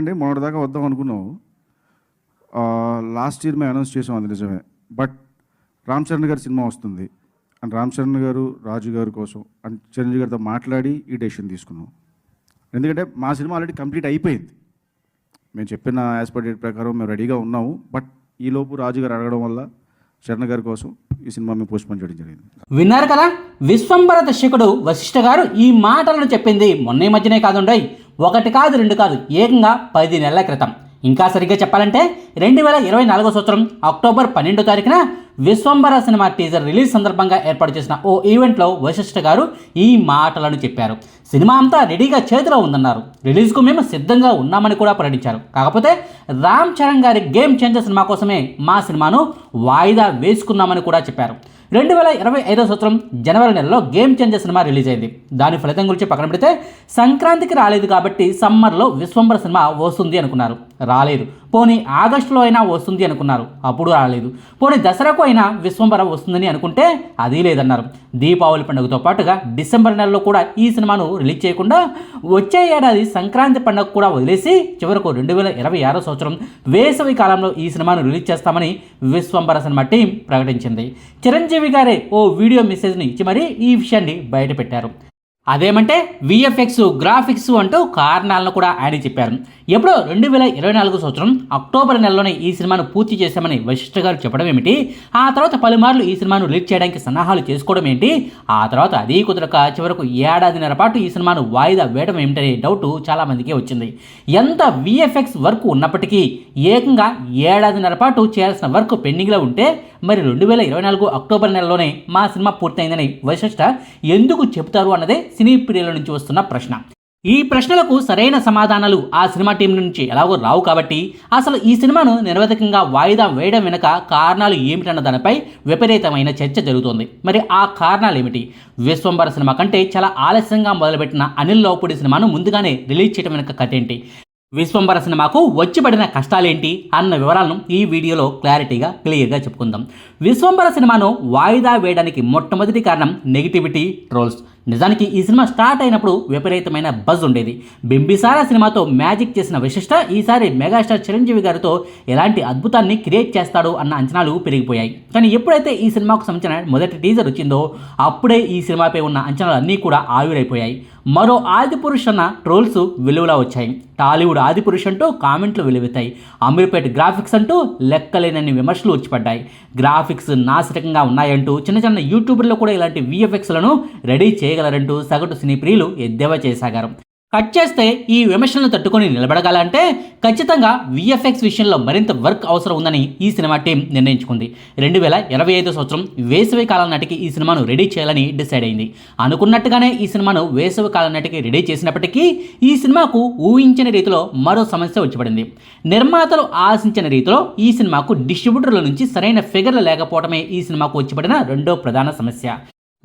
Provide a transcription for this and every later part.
అండి మొన్నటిదాకా వద్దాం అనుకున్నాం లాస్ట్ ఇయర్ మేము అనౌన్స్ చేసాం అది నిజమే. బట్ రామ్ చరణ్ గారి సినిమా వస్తుంది. అండ్ రామ్ చరణ్ గారు రాజు గారి కోసం అండ్ చిరంజీవి గారితో మాట్లాడి ఈ డెసిషన్ తీసుకున్నాం. ఎందుకంటే మా సినిమా ఆల్రెడీ కంప్లీట్ అయిపోయింది. మేము చెప్పిన యాజ్ పర్ డేట్ ప్రకారం మేము రెడీగా ఉన్నాము. బట్ ఈలోపు రాజు గారు అడగడం వల్ల చరణ్ గారి కోసం ఈ సినిమా మేము పోస్ట్ పోన్ చేయడం జరిగింది. విన్నారు కదా? విశ్వంబర దర్శకుడు వశిష్ఠ గారు ఈ మాటలను చెప్పింది మొన్న ఈ మధ్యనే కాదుండయి. ఒకటి కాదు రెండు కాదు ఏకంగా పది నెలల క్రితం. ఇంకా సరిగ్గా చెప్పాలంటే రెండు వేల ఇరవై నాలుగో సంవత్సరం అక్టోబర్ పన్నెండో తారీఖున విశ్వంబర సినిమా టీజర్ రిలీజ్ సందర్భంగా ఏర్పాటు చేసిన ఓ ఈవెంట్లో వశిష్ఠ గారు ఈ మాటలను చెప్పారు. సినిమా అంతా రెడీగా చేతిలో ఉందన్నారు. రిలీజ్కు మేము సిద్ధంగా ఉన్నామని కూడా ప్రకటించారు. కాకపోతే రామ్ చరణ్ గారి గేమ్ చేంజర్ సినిమా కోసమే మా సినిమాను వాయిదా వేసుకున్నామని కూడా చెప్పారు. రెండు వేల ఇరవై ఐదో సంవత్సరం జనవరి నెలలో గేమ్ చేంజర్ సినిమా రిలీజ్ అయింది. దాని ఫలితం గురించి పక్కన పెడితే సంక్రాంతికి రాలేదు కాబట్టి సమ్మర్లో విశ్వంబర సినిమా వస్తుంది అనుకున్నారు. రాలేదు. పోనీ ఆగస్టులో అయినా వస్తుంది అనుకున్నారు. అప్పుడు రాలేదు. పోనీ దసరాకు అయినా విశ్వంబర వస్తుందని అనుకుంటే అది లేదన్నారు. దీపావళి పండుగతో పాటుగా డిసెంబర్ నెలలో కూడా ఈ సినిమాను రిలీజ్ చేయకుండా వచ్చే ఏడాది సంక్రాంతి పండుగ కూడా వదిలేసి చివరకు రెండు వేల ఇరవై ఆరో సంవత్సరం వేసవి కాలంలో ఈ సినిమాను రిలీజ్ చేస్తామని విశ్వంబర సినిమా టీం ప్రకటించింది. చిరంజీవి గారే ఓ వీడియో మెసేజ్ని ఇచ్చి మరీ ఈ విషయాన్ని బయటపెట్టారు. అదేమంటే విఎఫ్ఎక్స్ గ్రాఫిక్స్ అంటూ కారణాలను కూడా ఆయన చెప్పారు. ఎప్పుడో రెండు వేల ఇరవై నాలుగు సంవత్సరం అక్టోబర్ నెలలోనే ఈ సినిమాను పూర్తి చేశామని వశిష్ఠ గారు చెప్పడం ఏమిటి? ఆ తర్వాత పలుమార్లు ఈ సినిమాను రిలీజ్ చేయడానికి సన్నాహాలు చేసుకోవడం ఏంటి? ఆ తర్వాత అదీ కుదరక చివరకు ఏడాదిన్నర పాటు ఈ సినిమాను వాయిదా వేయడం ఏమిటనే డౌట్ చాలామందికి వచ్చింది. ఎంత విఎఫ్ఎక్స్ వర్క్ ఉన్నప్పటికీ ఏకంగా ఏడాదిన్నర పాటు చేయాల్సిన వర్క్ పెండింగ్లో ఉంటే మరి రెండు వేల ఇరవై నాలుగు అక్టోబర్ నెలలోనే మా సినిమా పూర్తయిందని వశిష్ఠ ఎందుకు చెబుతారు అన్నదే సినీ ప్రియుల నుంచి వస్తున్న ప్రశ్న. ఈ ప్రశ్నలకు సరైన సమాధానాలు ఆ సినిమా టీం నుంచి ఎలాగో రావు కాబట్టి అసలు ఈ సినిమాను నిరవధికంగా వాయిదా వేయడం వెనుక కారణాలు ఏమిటన్న దానిపై విపరీతమైన చర్చ జరుగుతోంది. మరి ఆ కారణాలు ఏమిటి విశ్వంబర సినిమా కంటే చాలా ఆలస్యంగా మొదలుపెట్టిన అనిల్ లోపుడి సినిమాను ముందుగానే రిలీజ్ చేయడం వెనుక కథ ఏంటి విశ్వంబర సినిమాకు వచ్చిపడిన కష్టాలేంటి? అన్న వివరాలను ఈ వీడియోలో క్లారిటీగా క్లియర్గా చెప్పుకుందాం. విశ్వంబర సినిమాను వాయిదా వేయడానికి మొట్టమొదటి కారణం నెగిటివిటీ ట్రోల్స్ నిజానికి ఈ సినిమా స్టార్ట్ అయినప్పుడు విపరీతమైన బజ్ ఉండేది. బింబిసారా సినిమాతో మ్యాజిక్ చేసిన విశిష్ట ఈసారి మెగాస్టార్ చిరంజీవి గారితో ఎలాంటి అద్భుతాన్ని క్రియేట్ చేస్తాడు అన్న అంచనాలు పెరిగిపోయాయి. కానీ ఎప్పుడైతే ఈ సినిమాకు సంబంధించిన మొదటి టీజర్ వచ్చిందో అప్పుడే ఈ సినిమాపై ఉన్న అంచనాలు అన్నీ కూడా ఆవిరైపోయాయి. మరో ఆదిపురుష్ అన్న ట్రోల్స్ వెలువలా వచ్చాయి. టాలీవుడ్ ఆదిపురుష్ అంటూ కామెంట్లు వెలువెత్తాయి. అమీర్పేట్ గ్రాఫిక్స్ అంటూ లెక్కలేనన్ని విమర్శలు వచ్చిపడ్డాయి. గ్రాఫిక్స్ నాసిరకంగా ఉన్నాయంటూ చిన్న చిన్న యూట్యూబర్లు కూడా ఇలాంటి విఎఫ్ఎక్స్లను రెడీ చేయగలరంటూ సగటు సినీ ప్రియులు ఎద్దేవా చేసాగారు కట్ చేస్తే ఈ విమర్శలను తట్టుకొని నిలబడగలంటే ఖచ్చితంగా విఎఫ్ఎక్స్ విషయంలో మరింత వర్క్ అవసరం ఉందని ఈ సినిమా టీం నిర్ణయించుకుంది. రెండు వేల ఇరవై ఐదు సంవత్సరం వేసవి కాలం నాటికి ఈ సినిమాను రెడీ చేయాలని డిసైడ్ అయింది. అనుకున్నట్టుగానే ఈ సినిమాను వేసవి కాలం నాటికి రెడీ చేసినప్పటికీ ఈ సినిమాకు ఊహించని రీతిలో మరో సమస్య వచ్చిపడింది. నిర్మాతలు ఆశించిన రీతిలో ఈ సినిమాకు డిస్ట్రిబ్యూటర్ల నుంచి సరైన ఫిగర్లు లేకపోవడమే ఈ సినిమాకు వచ్చిపడిన రెండో ప్రధాన సమస్య.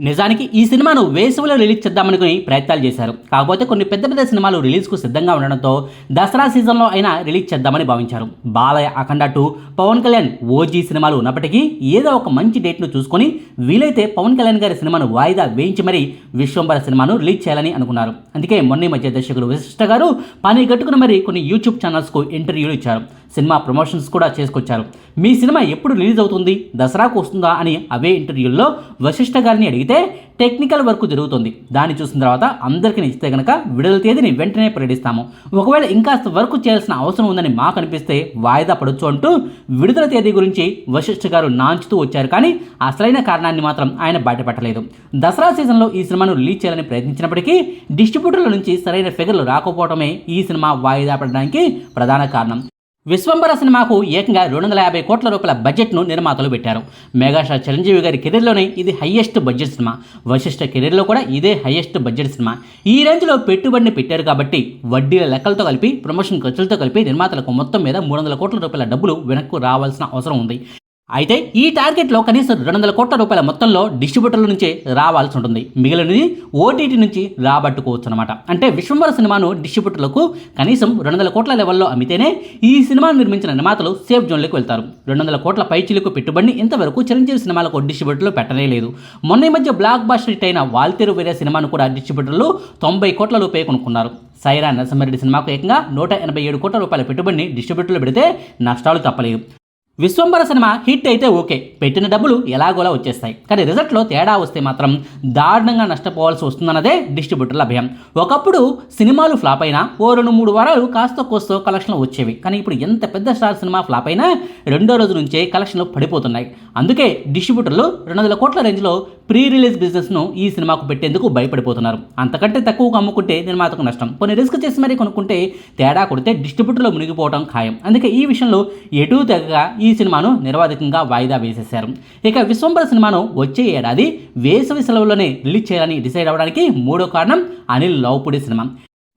నిజానికి ఈ సినిమాను వేసవిలో రిలీజ్ చేద్దామనుకుని ప్రయత్నాలు చేశారు. కాకపోతే కొన్ని పెద్ద పెద్ద సినిమాలు రిలీజ్కు సిద్ధంగా ఉండడంతో దసరా సీజన్లో అయినా రిలీజ్ చేద్దామని భావించారు. బాలయ్య అఖండ టూ పవన్ కళ్యాణ్ ఓజీ సినిమాలు ఉన్నప్పటికీ ఏదో ఒక మంచి డేట్ను చూసుకొని వీలైతే పవన్ కళ్యాణ్ గారి సినిమాను వాయిదా వేయించి మరీ విశ్వంబర సినిమాను రిలీజ్ చేయాలని అనుకున్నారు. అందుకే మొన్న మధ్య దర్శకుడు విశిష్ట గారు పని కట్టుకుని మరి కొన్ని యూట్యూబ్ ఛానల్స్కు ఇంటర్వ్యూలు ఇచ్చారు. సినిమా ప్రమోషన్స్ కూడా చేసుకొచ్చారు. మీ సినిమా ఎప్పుడు రిలీజ్ అవుతుంది? దసరాకు వస్తుందా? అని అవే ఇంటర్వ్యూల్లో వశిష్ఠ గారిని అడిగితే టెక్నికల్ వర్క్ జరుగుతుంది. దాన్ని చూసిన తర్వాత అందరికీ ఇస్తే కనుక విడుదల తేదీని వెంటనే ప్రకటిస్తాము. ఒకవేళ ఇంకా వర్క్ చేయాల్సిన అవసరం ఉందని మాకు అనిపిస్తే వాయిదా పడొచ్చు అంటూ విడుదల తేదీ గురించి వశిష్ఠ గారు నాంచుతూ వచ్చారు. కానీ అసలైన కారణాన్ని మాత్రం ఆయన బయటపెట్టలేదు. దసరా సీజన్లో ఈ సినిమాను రిలీజ్ చేయాలని ప్రయత్నించినప్పటికీ డిస్ట్రిబ్యూటర్ల నుంచి సరైన ఫిగర్లు రాకపోవడమే ఈ సినిమా వాయిదా పడడానికి ప్రధాన కారణం. విశ్వంబర సినిమాకు ఏకంగా రెండు వందల యాభై కోట్ల రూపాయల బడ్జెట్ను నిర్మాతలు పెట్టారు. మెగాస్టార్ చిరంజీవి గారి కెరీర్లోనే ఇది హయ్యెస్ట్ బడ్జెట్ సినిమా. వశిష్ఠ కెరీర్లో కూడా ఇదే హయ్యెస్ట్ బడ్జెట్ సినిమా. ఈ రేంజ్లో పెట్టుబడిని పెట్టారు కాబట్టి వడ్డీల లెక్కలతో కలిపి ప్రమోషన్ ఖర్చులతో కలిపి నిర్మాతలకు మొత్తం మీద మూడు వందల కోట్ల రూపాయల డబ్బులు వెనక్కు రావాల్సిన అవసరం ఉంది. అయితే ఈ టార్గెట్లో కనీసం రెండు వందల కోట్ల రూపాయల మొత్తంలో డిస్ట్రిబ్యూటర్ల నుంచే రావాల్సి ఉంటుంది. మిగిలినది ఓటీటీ నుంచి రాబట్టుకోవచ్చు అనమాట అంటే విశ్వంబర సినిమాను డిస్ట్రిబ్యూటర్లకు కనీసం రెండు వందల కోట్ల లెవెల్లో అమ్మితేనే ఈ సినిమాను నిర్మించిన నిర్మాతలు సేఫ్ జోన్లోకి వెళ్తారు. రెండు వందల కోట్ల పైచీలకు పెట్టుబడిని ఇంతవరకు చిరంజీవి సినిమాలకు డిస్ట్రిబ్యూటర్లు పెట్టనే లేదు. మొన్న ఈ మధ్య బ్లాక్ బాస్టర్ హిట్ అయిన వాల్తేరు వేరే సినిమాను కూడా డిస్ట్రిబ్యూటర్లు తొంభై కోట్ల రూపాయ కొనుక్కున్నారు. సైరా నరసింహారెడ్డి సినిమాకు ఏకంగా నూట ఎనభై ఏడు కోట్ల రూపాయల పెట్టుబడిని డిస్ట్రిబ్యూటర్లు పెడితే నష్టాలు తప్పలేదు. విశ్వంబర సినిమా హిట్ అయితే ఓకే. పెట్టిన డబ్బులు ఎలాగోలా వచ్చేస్తాయి. కానీ రిజల్ట్లో తేడా వస్తే మాత్రం దారుణంగా నష్టపోవాల్సి వస్తుందన్నదే డిస్ట్రిబ్యూటర్ల భయం ఒకప్పుడు సినిమాలు ఫ్లాప్ అయినా ఓ రెండు మూడు వారాలు కాస్త కోస్తో కలెక్షన్లు వచ్చేవి. కానీ ఇప్పుడు ఎంత పెద్ద స్టార్ సినిమా ఫ్లాప్ అయినా రెండో రోజు నుంచే కలెక్షన్లు పడిపోతున్నాయి. అందుకే డిస్ట్రిబ్యూటర్లు రెండు వందల కోట్ల రేంజ్లో ప్రీ రిలీజ్ బిజినెస్ను ఈ సినిమాకు పెట్టేందుకు భయపడిపోతున్నారు. అంతకంటే తక్కువగా అమ్ముకుంటే నిర్మాతకు నష్టం. కొన్ని రిస్క్ చేసి మరీ కొనుక్కుంటే తేడా కొడితే డిస్ట్రిబ్యూటర్లో మునిగిపోవడం ఖాయం. అందుకే ఈ విషయంలో ఎటు తెగగా ఈ ఈ సినిమాను నిరవధికంగా వాయిదా వేసేశారు. ఇక విశ్వంబర సినిమాను వచ్చే ఏడాది వేసవి సెలవుల్లోనే రిలీజ్ చేయాలని డిసైడ్ అవ్వడానికి మూడో కారణం అనిల్ లౌపుడి సినిమా.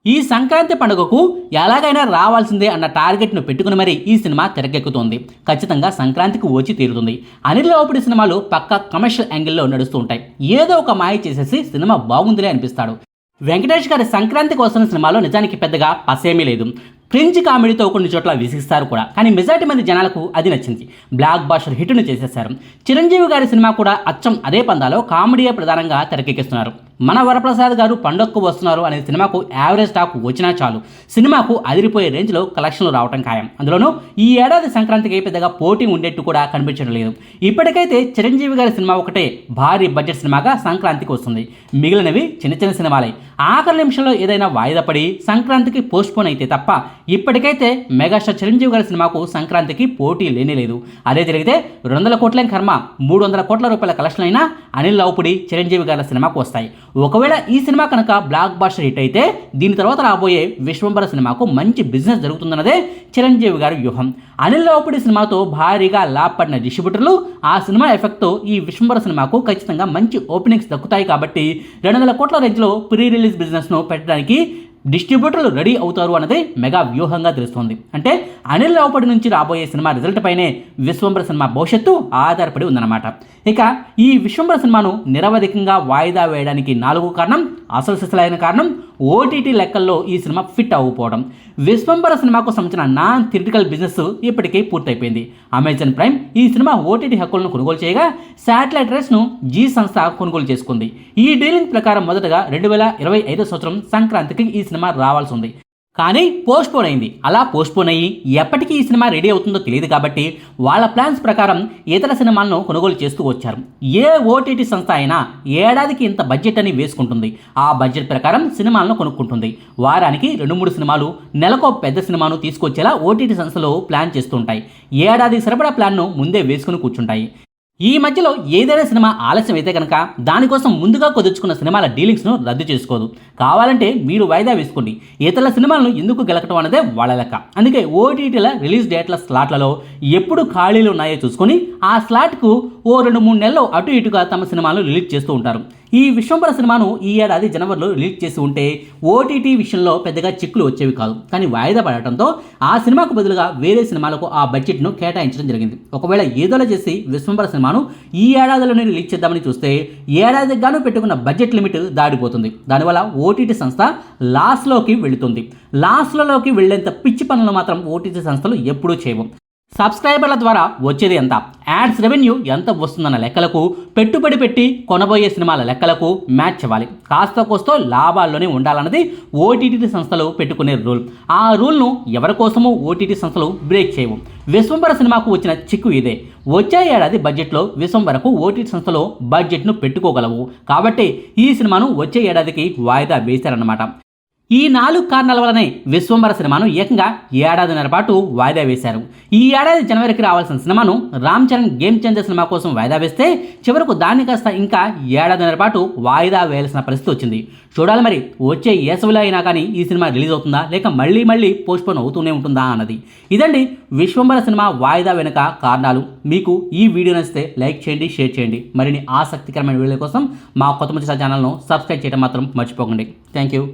ఈ సంక్రాంతి పండుగకు ఎలాగైనా రావాల్సిందే అన్న టార్గెట్ను పెట్టుకుని మరీ ఈ సినిమా తెరకెక్కుతోంది. ఖచ్చితంగా సంక్రాంతికి వచ్చి తీరుతుంది. అనిల్ లోపడి సినిమాలు పక్క కమర్షియల్ యాంగిల్లో నడుస్తూ ఉంటాయి. ఏదో ఒక మాయ చేసేసి సినిమా బాగుందిలే అనిపిస్తాడు. వెంకటేష్ గారి సంక్రాంతి కోసం సినిమాలో నిజానికి పెద్దగా పసేమీ లేదు. క్రింజ్ కామెడీతో కొన్ని చోట్ల విసిగిస్తారు కూడా. కానీ మెజారిటీ మంది జనాలకు అది నచ్చింది. బ్లాక్ బాస్టర్ హిట్ను చేసేశారు. చిరంజీవి గారి సినిమా కూడా అచ్చం అదే పందాలో కామెడీయే ప్రధానంగా తెరకెక్కిస్తున్నారు. మన వరప్రసాద్ గారు పండక్కు వస్తున్నారు అనే సినిమాకు యావరేజ్ టాక్ వచ్చినా చాలు. సినిమాకు అదిరిపోయే రేంజ్లో కలెక్షన్లు రావటం ఖాయం. అందులోనూ ఈ ఏడాది సంక్రాంతికి పెద్దగా పోటీ ఉండేట్టు కూడా కనిపించడం లేదు. ఇప్పటికైతే చిరంజీవి గారి సినిమా ఒకటే భారీ బడ్జెట్ సినిమాగా సంక్రాంతికి వస్తుంది. మిగిలినవి చిన్న చిన్న సినిమాలే. ఆఖరి నిమిషంలో ఏదైనా వాయిదా పడి సంక్రాంతికి పోస్ట్పోన్ అయితే తప్ప ఇప్పటికైతే మెగాస్టార్ చిరంజీవి గారి సినిమాకు సంక్రాంతికి పోటీ లేనే లేదు. అదే జరిగితే రెండు వందల కోట్ల కర్మ మూడు వందల కోట్ల రూపాయల కలెక్షన్ అయినా అనిల్ లావుపుడి చిరంజీవి గారి సినిమాకు వస్తాయి. ఒకవేళ ఈ సినిమా కనుక బ్లాక్ బాస్టర్ హిట్ అయితే దీని తర్వాత రాబోయే విశ్వంబర సినిమాకు మంచి బిజినెస్ జరుగుతుందన్నదే చిరంజీవి గారి వ్యూహం. అనిల్ లావుపుడి సినిమాతో భారీగా లాభపడిన డిస్ట్రిబ్యూటర్లు ఆ సినిమా ఎఫెక్ట్తో ఈ విశ్వంబర సినిమాకు ఖచ్చితంగా మంచి ఓపెనింగ్స్ దక్కుతాయి కాబట్టి రెండు వందల కోట్ల రేంజ్లో ప్రీ రిలీజ్ బిజినెస్ను పెట్టడానికి డిస్ట్రిబ్యూటర్లు రెడీ అవుతారు అన్నది మెగా వ్యూహంగా తెలుస్తోంది. అంటే అనిల్ రావుపడి నుంచి రాబోయే సినిమా రిజల్ట్ పైనే విశ్వంబర సినిమా భవిష్యత్తు ఆధారపడి ఉందన్నమాట. ఇక ఈ విశ్వంబర సినిమాను నిరవధికంగా వాయిదా వేయడానికి నాలుగు కారణం అసలు సిసలైన కారణం ఓటీటీ లెక్కల్లో ఈ సినిమా ఫిట్ అవ్వకపోవడం. విశ్వంబర సినిమాకు సంబంధించిన నాన్ థిరిటికల్ బిజినెస్ ఇప్పటికే పూర్తయిపోయింది. అమెజాన్ ప్రైమ్ ఈ సినిమా ఓటీటీ హక్కులను కొనుగోలు చేయగా శాటిలైట్ రైట్స్ను జీ సంస్థ కొనుగోలు చేసుకుంది. ఈ డీలింగ్ ప్రకారం మొదటగా రెండు వేల ఇరవై ఐదో సంవత్సరం సంక్రాంతికి ఈ సినిమా రావాల్సి ఉంది. కానీ పోస్ట్పోన్ అయింది. అలా పోస్ట్పోన్ అయ్యి ఎప్పటికీ ఈ సినిమా రెడీ అవుతుందో తెలియదు కాబట్టి వాళ్ళ ప్లాన్స్ ప్రకారం ఇతర సినిమాలను కొనుగోలు చేస్తూ వచ్చారు. ఏ ఓటీటీ సంస్థ అయినా ఏడాదికి ఇంత బడ్జెట్ అని వేసుకుంటుంది. ఆ బడ్జెట్ ప్రకారం సినిమాలను కొనుక్కుంటుంది. వారానికి రెండు మూడు సినిమాలు నెలకో పెద్ద సినిమాను తీసుకొచ్చేలా ఓటీటీ సంస్థలు ప్లాన్ చేస్తుంటాయి ఏడాది సరిపడా ప్లాన్ను ముందే వేసుకుని కూర్చుంటాయి. ఈ మధ్యలో ఏదైనా సినిమా ఆలస్యం అయితే కనుక దానికోసం ముందుగా కుదుర్చుకున్న సినిమాల డీలింగ్స్ను రద్దు చేసుకోదు. కావాలంటే మీరు వాయిదా వేసుకోండి. ఇతరుల సినిమాలను ఎందుకు గెలకటం అన్నదే వాళ్ళ లెక్క. అందుకే ఓటీటీల రిలీజ్ డేట్ల స్లాట్లలో ఎప్పుడు ఖాళీలు ఉన్నాయో చూసుకొని ఆ స్లాట్కు ఓ రెండు మూడు నెలలు అటు ఇటుగా తమ సినిమాలు రిలీజ్ చేస్తూ ఉంటారు. ఈ విశ్వంబర సినిమాను ఈ ఏడాది జనవరిలో రిలీజ్ చేసి ఉంటే ఓటీటీ విషయంలో పెద్దగా చిక్కులు వచ్చేవి కాదు. కానీ వాయిదా పడటంతో ఆ సినిమాకు బదులుగా వేరే సినిమాలకు ఆ బడ్జెట్ను కేటాయించడం జరిగింది. ఒకవేళ ఏదోలా చేసి విశ్వంబర సినిమాను ఈ ఏడాదిలోనే రిలీజ్ చేద్దామని చూస్తే ఏడాదికి గాను పెట్టుకున్న బడ్జెట్ లిమిట్ దాడిపోతుంది దానివల్ల ఓటీటీ సంస్థ లాస్లోకి వెళుతుంది. లాస్లలోకి వెళ్ళేంత పిచ్చి పనులు మాత్రం ఓటీటీ సంస్థలు ఎప్పుడూ చేయవు. సబ్స్క్రైబర్ల ద్వారా వచ్చేది ఎంత? యాడ్స్ రెవెన్యూ ఎంత వస్తుందన్న లెక్కలకు పెట్టుబడి పెట్టి కొనబోయే సినిమాల లెక్కలకు మ్యాచ్ అవ్వాలి. కాస్త కోస్తో లాభాల్లోనే ఉండాలన్నది ఓటీటీ సంస్థలు పెట్టుకునే రూల్. ఆ రూల్ను ఎవరి కోసమో ఓటీటీ సంస్థలు బ్రేక్ చేయవు. విశ్వంబర సినిమాకు వచ్చిన చిక్కు ఇదే. వచ్చే ఏడాది బడ్జెట్లో విశ్వంబరకు ఓటీటీ సంస్థలో బడ్జెట్ను పెట్టుకోగలవు. కాబట్టి ఈ సినిమాను వచ్చే ఏడాదికి వాయిదా వేశారన్నమాట. ఈ నాలుగు కారణాల వల్లనే విశ్వంబర సినిమాను ఏకంగా ఏడాదిన్నర పాటు వాయిదా వేశారు. ఈ ఏడాది జనవరికి రావాల్సిన సినిమాను రామ్ చరణ్ గేమ్ చేంజర్ సినిమా కోసం వాయిదా వేస్తే చివరకు దాన్ని కాస్త ఇంకా ఏడాదిన్నర పాటు వాయిదా వేయాల్సిన పరిస్థితి వచ్చింది. చూడాలి మరి వచ్చే ఏసవిలో అయినా కానీ ఈ సినిమా రిలీజ్ అవుతుందా? లేక మళ్ళీ మళ్ళీ పోస్ట్పోన్ అవుతూనే ఉంటుందా అన్నది. ఇదండి విశ్వంబర సినిమా వాయిదా వెనుక కారణాలు. మీకు ఈ వీడియో నచ్చితే లైక్ చేయండి షేర్ చేయండి. మరిన్ని ఆసక్తికరమైన వీడియోల కోసం మా కొత్త ముచ్చట ఛానల్ను సబ్స్క్రైబ్ చేయడం మాత్రం మర్చిపోకండి. Thank you.